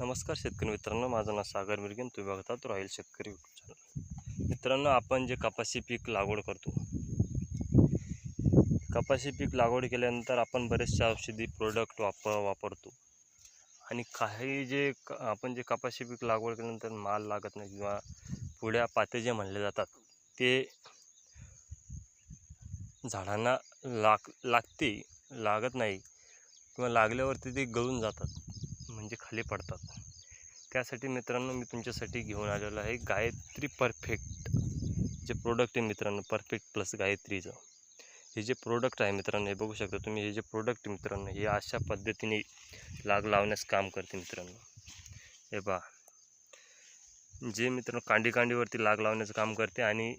नमस्कार शेतकरी मित्रांनो माझं नाव सागर मिरगेन तुम्ही बघतात रॉयल शेतकरी यूट्यूब चॅनल मित्रांनो आपण जे कपाशी पीक लागवड करतो कपाशी पीक लागवड केल्यानंतर आपण बरेचसे औषधी प्रोडक्ट वाप वापरतो. आणि काही जे क आपण जे कपाशी पीक लागवड केल्यानंतर माल लागत नाही किंवा पुढ्या पाते जे म्हणले जातात ते झाडांना लाग लागते लागत नाही किंवा लागल्यावरती ते गळून जातात. म्हणजे खाली पडतात. त्यासाठी मित्रांनो मी तुमच्यासाठी घेऊन आलेलो आहे गायत्री परफेक्ट. जे प्रोडक्ट आहे मित्रांनो परफेक्ट प्लस गायत्रीचं. हे जे प्रोडक्ट आहे मित्रांनो हे बघू शकता तुम्ही हे जे प्रोडक्ट मित्रांनो हे अशा पद्धतीने लाग लावण्यास काम करते मित्रांनो. हे पहा. जे मित्रांनो कांडी कांडीवरती लाग लावण्याचं काम करते आणि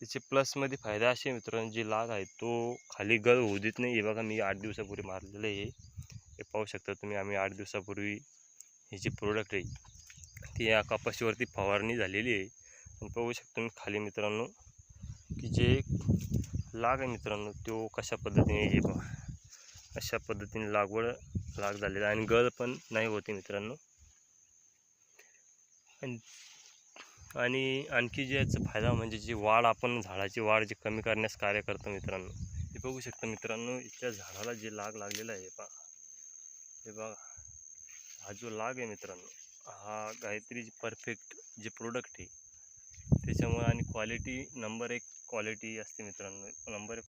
त्याचे प्लसमध्ये फायदा असे मित्रांनो जी लाग आहे तो खाली गळ होऊ देत नाही. हे बघा मी आठ दिवसापूर्वी मारलेलं आहे. हे पाहू शकता तुम्ही आम्ही आठ दिवसापूर्वी हे जे प्रोडक्ट आहे ती या कपाशीवरती फवारणी झालेली आहे. आणि पाहू शकता तुम्ही खाली मित्रांनो की जे लाग आहे मित्रांनो तो कशा पद्धतीने हे पहा. अशा पद्धतीने लागवड लाग झालेला आहे. आणि गळ पण नाही होते मित्रांनो. आणि आणि आणखी जे याचा फायदा म्हणजे जी वाढ आपण झाडाची वाढ जी कमी करण्यास कार्य करतो मित्रांनो हे बघू शकता मित्रांनो त्या झाडाला जे लाग लागलेला आहे पहा. हे बघा. हा जो लाग आहे मित्रांनो हा गायत्रीची परफेक्ट जे प्रोडक्ट आहे त्याच्यामुळे आणि क्वालिटी नंबर एक क्वालिटी असते मित्रांनो. नंबर एक